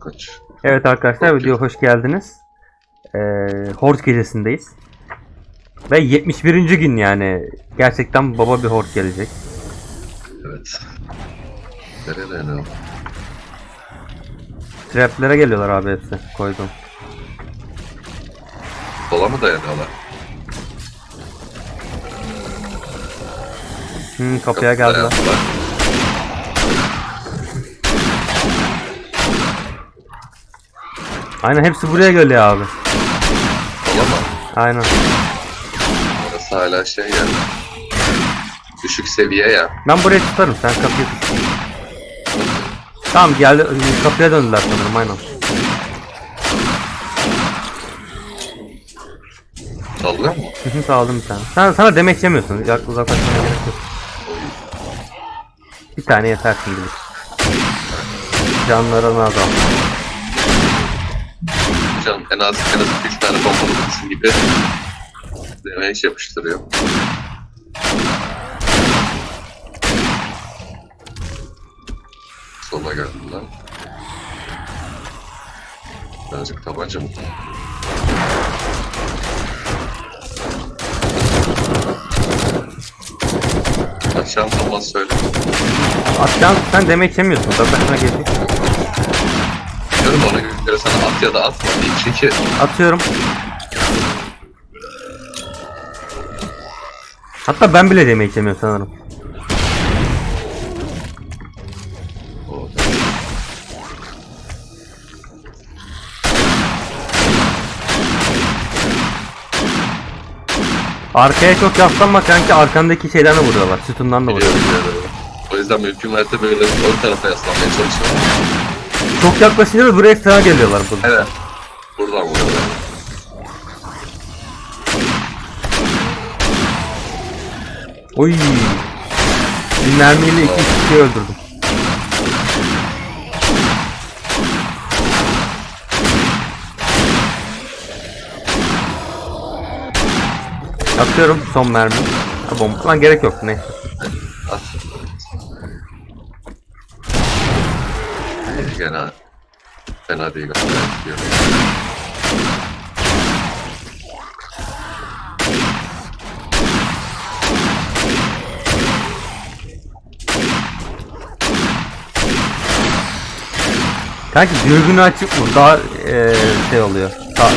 korkunç. Evet arkadaşlar Çok video hoş geldiniz. Ee, Horde gecesindeyiz. Ve 71. gün yani. Gerçekten baba bir Horde gelecek. Evet. Nereye ne o? Traplere geliyorlar abi hepsi. Koydum. Sola mı dayanıyorlar? Hmm, kapıya geldiler. Dayandılar. Aynen hepsi buraya geliyor abi. Mı? Aynen. Orası hala şey ya. Düşük seviye ya. Ben buraya tutarım sen kapıyı tut. Tamam geldi kapıya döndüler sanırım aynen. Sallıyor mu? Hı hı, Sağladım bir tane. Sen, sana demek yemiyorsun. Yak- Uzaklaşmana gerek yok. Bir tane yeter şimdilik. Canlarına azal. Canım en az en az 3 tane bombalı kutusu gibi damage yapıştırıyor. Sola geldiler. Birazcık tabanca mı? Akşam sabah söyle. Atcan sen demek yemiyorsun. Uzaklaşmana gerek yok. Diyorum ona göre sana at ya da diyeyim. Çünkü Atıyorum. Hatta ben bile demek yemiyorum sanırım. Arkaya çok yaslanma kanki arkandaki şeyden de vuruyorlar. Sütundan da vuruyorlar. biliyorum biliyorum. O yüzden mümkün mertebe böyle ön tarafa yaslanmaya çalışıyorum. Çok yaklaşınca da buraya sana geliyorlar burada. Evet. Buradan vuruyorlar. Oy. Bir mermiyle iki kişiyi öldürdüm. Atıyorum son mermi. Ha, bomba. Lan gerek yok neyse. Gene fena değil diyor. Kanki dürbünü açıp vur daha eee, şey oluyor. Daha,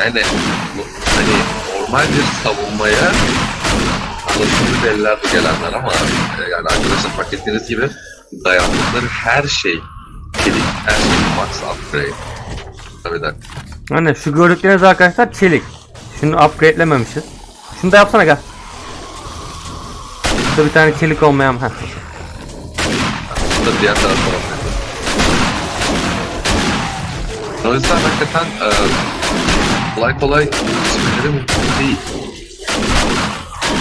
yani bu, hani normal bir savunmaya anlatımlı deliler bu gelenler ama e, yani arkadaşlar fark ettiğiniz gibi dayandıkları her şey çelik, her şey max upgrade. Tabii de Hani şu gördükleriniz arkadaşlar çelik. Şunu upgrade'lememişiz. Şunu da yapsana gel. Burada bir tane çelik olmayan. Heh. Bu da diğer tarafa bakıyor. O yüzden hakikaten e, kolay kolay isimleri mümkün değil.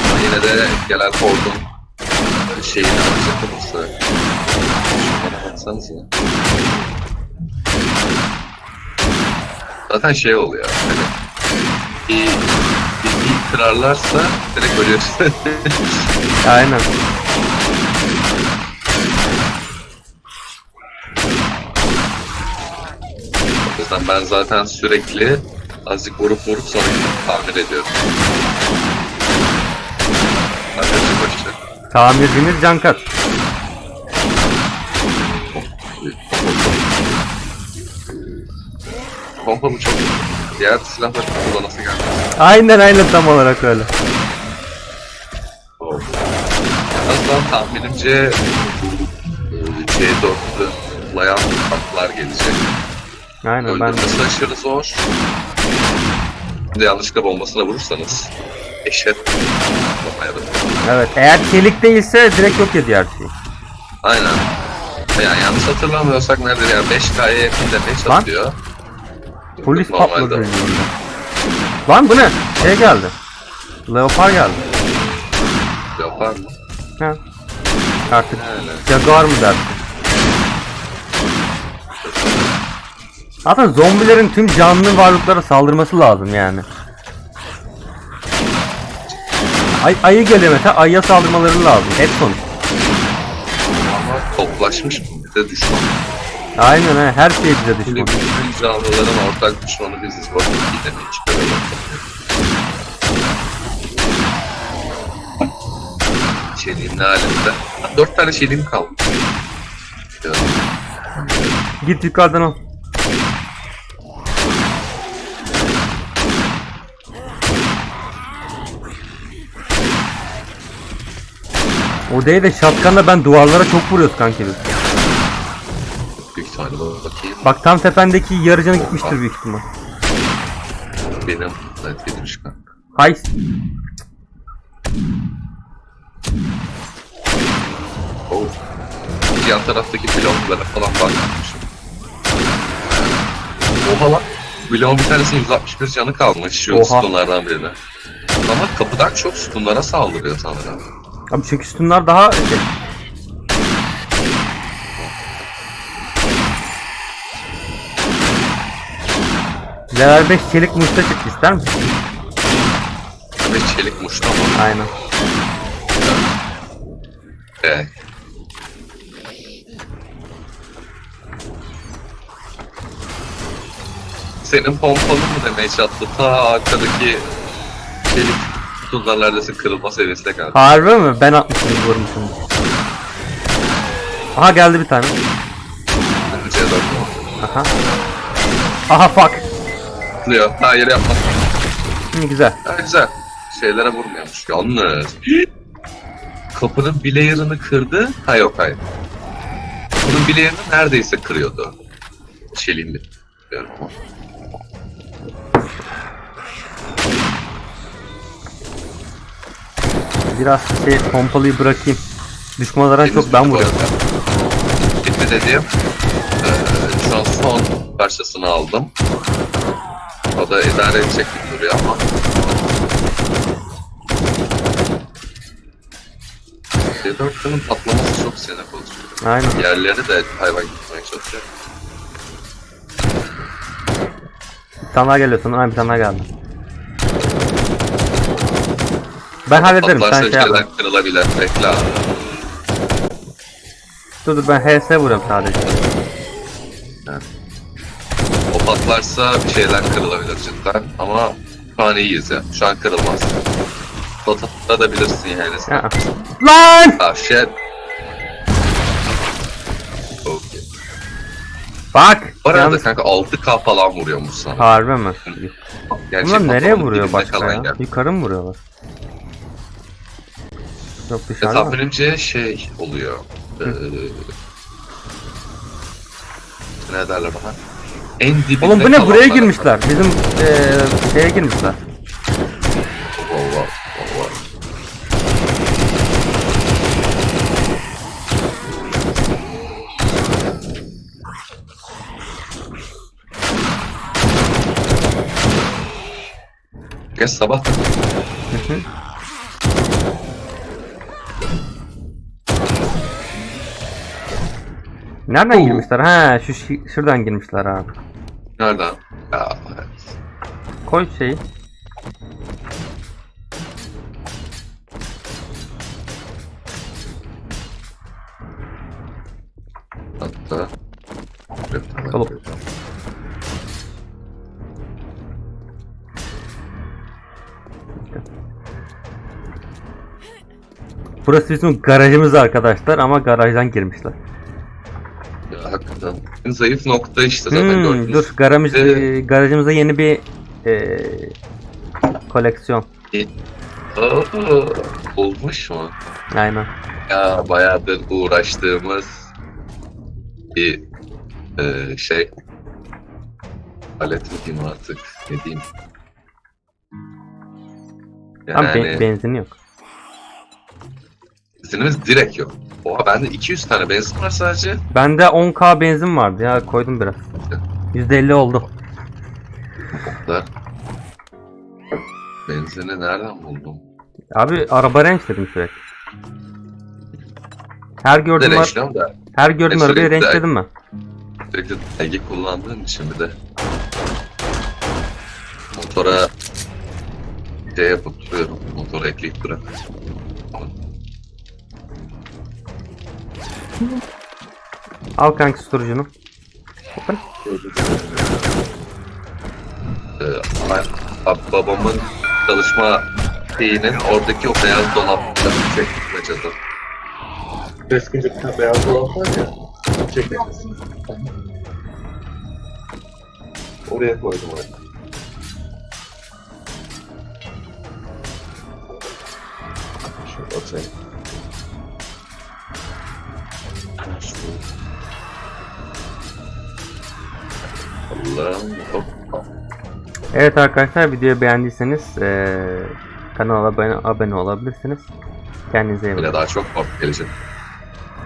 Ama yine de gelen Ford'un şeyini alacak olması. Bana baksanıza. Zaten şey oluyor. Hani bir, bir, bir kırarlarsa direkt ölüyorsun. Aynen. Yüzden ben zaten sürekli azıcık vurup vurup sonra tamir ediyorum. Arkadaşlar başı. Tamircimiz can kat. Pompalı çok diğer silahları kullanası gelmez. Aynen aynen tam olarak öyle. Oh. En azından tahminimce e, C4'lü layan tanklar gelecek. Aynen ben Öldürmesi aşırı zor. Bir de yanlışlıkla bombasına vurursanız eşet. Evet eğer çelik değilse direkt yok ediyor her şeyi. Aynen. Yani yanlış hatırlamıyorsak nedir ya 5K'ya yakın demeç Lan. atıyor. Polis Normalde. patladı önümde. Lan bu ne? Şey geldi. Leopar geldi. var mı? Ha. Artık Yani. Jaguar mı dersin? Zaten zombilerin tüm canlı varlıklara saldırması lazım yani. Ay, ayı geliyor mesela ayıya saldırmaları lazım. Sonuç. Ama toplaşmış bir de düşman. Aynen he, her şey bize Şimdi düşman. bütün canlıların ortak düşmanı biziz. Bu arada bir ne? Ha, Dört tane çeliğim kalmış. Ya, Git yukarıdan al. O değil de şatkanla ben duvarlara çok vuruyoruz kanki biz. Büyük ihtimalle bakayım. Bak tam tependeki yarı canı gitmiştir büyük ihtimal. Benim evet gitmiş kanka. Hay Oh. Yan taraftaki bloklara falan bakmışım. Oha lan. Bloğun bir tanesinin 161 canı kalmış şu Oha. sütunlardan birine. Ama kapıdan çok sütunlara saldırıyor sanırım. Abi çünkü sütunlar daha Level 5 çelik muşta çıktı ister misin? Ve çelik muştu ama. Aynen. Evet. Senin pompalı mı demeye çattı? Ta arkadaki çelik sütunlar neredeyse kırılma seviyesine geldi. Harbi mi? Ben atmışım vurmuşum. Aha geldi bir tane. C4 Aha. Aha fuck. Atlıyor. Hayır yapma. Hı, güzel. Ha, güzel. Şeylere vurmuyormuş. Yalnız. Kapının bir layer'ını kırdı. Ha yok hayır. Kapının bir layer'ını neredeyse kırıyordu. Çeliğin bir. Bilmiyorum ama. Biraz şey pompalıyı bırakayım. Düşmanlara çok ben vuruyorum. Bitti dediğim. Eee şu an son parçasını aldım. O da idare edecek gibi duruyor ama. C4'ün patlaması çok sinir bozucu. Aynen. Yerleri de hayvan gitmeye çalışıyor. Bir tane daha geliyor sana. Aynen bir tane daha geldi. Ben hallederim sen şey yapma. kırılabilir. Bekle abi. Dur dur ben HS vuruyorum sadece. O patlarsa bir şeyler kırılabilir cidden. Ama şu an iyiyiz ya. Şu an kırılmaz. Patlatabilirsin yani. sen. Ya. Lan! Ah shit. Okay. Bak! Bu arada Yalnız- kanka 6k falan vuruyormuş sana. Harbi mi? Gerçi Bunlar nereye patlamanın vuruyor dibinde başka kalan ya? yer. Yukarı mı vuruyorlar? Yok E, dışarıda mı? tahminimce şey oluyor. Ee, ne derler bana? En dibinde Oğlum bu ne? Buraya kalanlara- girmişler. Bizim eee şeye girmişler. Geç sabah da Hı hı. Nereden Oo. girmişler? Ha şu şi- şuradan girmişler abi. nereden? Ya, evet. Koy şeyi. Hatta Oğlum. Burası bizim garajımız arkadaşlar ama garajdan girmişler. Ya hakikaten. En zayıf nokta işte zaten Hmm, dur garajımız, Ee, e, garajımıza yeni bir e, koleksiyon. Aa, olmuş mu? Aynen. Ya bayağıdır uğraştığımız bir e, şey alet diyeyim artık ne diyeyim Ama yani be- benzin yok. benzinimiz direkt yok. Oha bende 200 tane benzin var sadece. Bende 10k benzin vardı ya koydum biraz. %50 oldu. Da. Benzini nereden buldum? Abi araba range dedim sürekli. Her gördüğüm, ar- da her gördüğüm E, arabayı sürekli- renkledin mi? sürekli belge kullandığın için bir de motora şey yapıp duruyorum. Motora ekleyip duruyorum. Al kanka storage'unu. Ee, babamın çalışma şeyinin oradaki o beyaz dolapta çektik açıldı. Keskince bir tane beyaz dolap var ya. Çekemezsin. Oraya koydum oraya. Şöyle atayım. Allah'ım hop. Evet arkadaşlar videoyu beğendiyseniz eee kanala abone, abone olabilirsiniz. Kendinize iyi bakın. Daha çok hop gelecek.